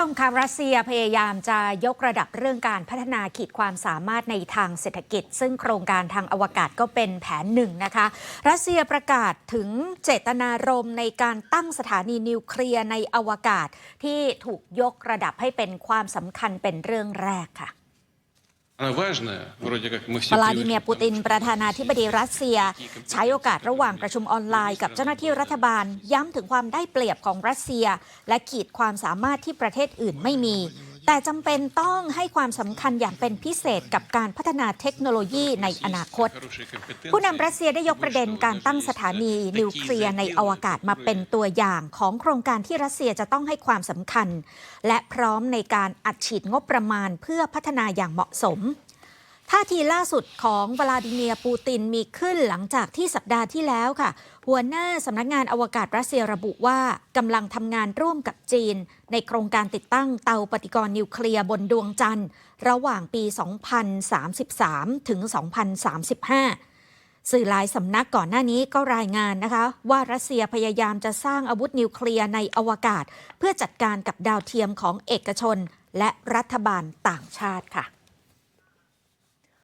ต้องค่ะรัสเซียพยายามจะยกระดับเรื่องการพัฒนาขีดความสามารถในทางเศรษฐกิจ ซึ่งโครงการทางอวกาศก็เป็นแผนหนึ่งนะคะ รัสเซียประกาศถึงเจตนารมณ์ในการตั้งสถานีนิวเคลียร์ในอวกาศที่ถูกยกระดับให้เป็นความสำคัญเป็นเรื่องแรกค่ะ วลาดิเมียปูตินประธานาธิบดีรัสเซีย ใช้โอกาสระหว่างประชุมออนไลน์กับเจ้าหน้าที่รัฐบาล ย้ำถึงความได้เปรียบของรัสเซีย และขีดความสามารถที่ประเทศอื่นไม่มี แต่จำเป็นต้องให้ความสำคัญอย่างเป็นพิเศษกับการพัฒนาเทคโนโลยีในอนาคต ผู้นำรัสเซียได้ยกประเด็นการตั้งสถานีนิวเคลียร์ในอวกาศมาเป็นตัวอย่างของโครงการที่รัสเซียจะต้องให้ความสำคัญ และพร้อมในการอัดฉีดงบประมาณเพื่อพัฒนาอย่างเหมาะสม ท่าทีล่าสุดของวลาดิเมียร์ปูตินมีขึ้นหลังจากที่สัปดาห์ที่แล้วค่ะ หัวหน้าสำนักงานอวกาศรัสเซียระบุว่ากำลังทำงานร่วมกับจีน ในโครงการติดตั้งเตาปฏิกรณ์นิวเคลียร์บนดวงจันทร์ ระหว่างปี 2033 ถึง 2035 สื่อหลายสำนักก่อนหน้านี้ก็รายงานนะคะ ว่ารัสเซียพยายามจะสร้างอาวุธนิวเคลียร์ในอวกาศ เพื่อจัดการกับดาวเทียมของเอกชน และรัฐบาลต่างชาติค่ะ